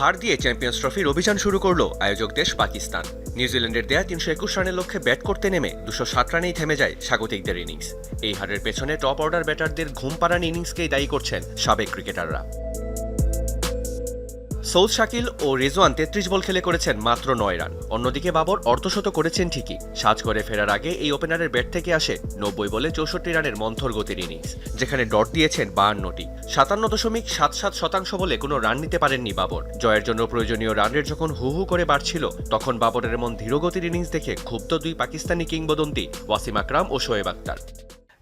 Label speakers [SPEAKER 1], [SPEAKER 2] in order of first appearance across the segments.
[SPEAKER 1] হার দিয়ে চ্যাম্পিয়ন্স ট্রফির অভিযান শুরু করল আয়োজক দেশ পাকিস্তান। নিউজিল্যান্ডের দেয়া তিনশো একুশ রানের লক্ষ্যে ব্যাট করতে নেমে দুশো সাত রানেই থেমে যায় স্বাগতিকদের ইনিংস। এই হারের পেছনে টপ অর্ডার ব্যাটারদের ঘুম পাড়ান ইনিংসকেই দায়ী করছেন সাবেক ক্রিকেটাররা। সৌদ শাকিল ও রেজওয়ান তেত্রিশ বল খেলে করেছেন মাত্র নয় রান। অন্যদিকে বাবর অর্ধশত করেছেন ঠিকই। সাজ করে ফেরার আগে এই ওপেনারের ব্যাট থেকে আসে নব্বই বলে চৌষট্টি রানের মন্থর গতির ইনিংস যেখানে ডট দিয়েছেন বাহান্নটি। সাতান্ন দশমিক সাত সাত শতাংশ বলে কোনো রান নিতে পারেননি বাবর। জয়ের জন্য প্রয়োজনীয় রানের যখন হু হু করে বাড়ছিল, তখন বাবরের এমন ধীরগতির ইনিংস দেখে ক্ষুব্ধ দুই পাকিস্তানি কিংবদন্তি ওয়াসিম আকরাম ও শোয়েব আক্তার।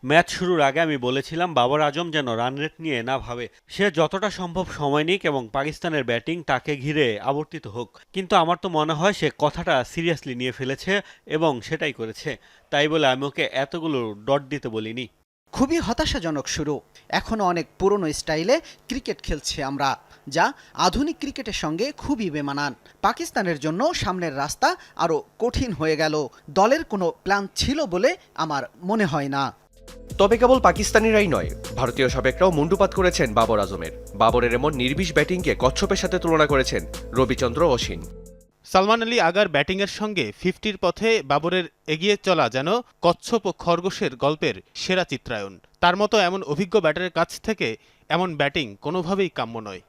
[SPEAKER 2] ম্যাচ শুরুর আগে আমি বলেছিলাম, বাবর আজম যেন রান রেট নিয়ে না ভাবে। সে যতটা সম্ভব সময় নিক এবং পাকিস্তানের ব্যাটিং তাকে ঘিরে আবর্তিত হোক। কিন্তু আমার তো মনে হয় সে কথাটা সিরিয়াসলি নিয়ে ফেলেছে এবং সেটাই করেছে। তাই বলে আমি ওকে এতগুলো ডট দিতে বলিনি।
[SPEAKER 3] খুবই হতাশাজনক শুরু। এখনও অনেক পুরনো স্টাইলে ক্রিকেট খেলছে আমরা, যা আধুনিক ক্রিকেটের সঙ্গে খুবই বেমানান। পাকিস্তানের জন্য সামনের রাস্তা আরও কঠিন হয়ে গেল। দলের কোনো প্ল্যান ছিল বলে আমার মনে হয় না।
[SPEAKER 1] তবে কেবল পাকিস্তানিরাই নয় ভারতীয় সাবেকরাও মুন্ডুপাত করেছেন বাবর আজমের। বাবরের এমন নির্বিষ ব্যাটিংকে কচ্ছপের সাথে তুলনা করেছেন রবিচন্দ্র অশ্বিন।
[SPEAKER 4] সালমান আলী আগার ব্যাটিংয়ের সঙ্গে ফিফটির পথে বাবরের এগিয়ে চলা যেন কচ্ছপ ও খরগোশের গল্পের সেরা চিত্রায়ন তার মতো এমন অভিজ্ঞ ব্যাটারের কাছ থেকে এমন ব্যাটিং কোনোভাবেই কাম্য নয়।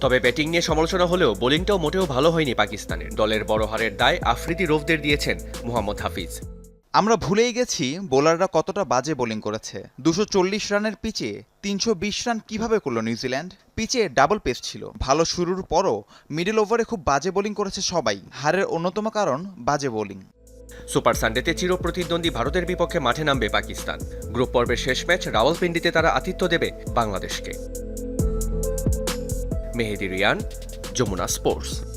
[SPEAKER 1] তবে ব্যাটিং নিয়ে সমালোচনা হলেও বোলিংটাও মোটেও ভালো হয়নি পাকিস্তানের। দলের বড় হারের দায় আফ্রিদি রোভদের দিয়েছেন মোহাম্মদ হাফিজ।
[SPEAKER 5] আমরা ভুলেই গেছি বোলাররা কতটা বাজে বোলিং করেছে। দুশো চল্লিশ রানের পিচে তিনশো বিশ রান কীভাবে করল নিউজিল্যান্ড? পিচে ডাবল পেস ছিল। ভালো শুরুর পরও মিডল ওভারে খুব বাজে বোলিং করেছে সবাই। হারের অন্যতম কারণ বাজে বোলিং।
[SPEAKER 1] সুপার সানডেতে চিরপ্রতিদ্বন্দ্বী ভারতের বিপক্ষে মাঠে নামবে পাকিস্তান। গ্রুপ পর্বের শেষ ম্যাচ রাওয়ালপিন্ডিতে তারা আতিথ্য দেবে বাংলাদেশকে। মেহেদি রিয়ান, যমুনা স্পোর্টস।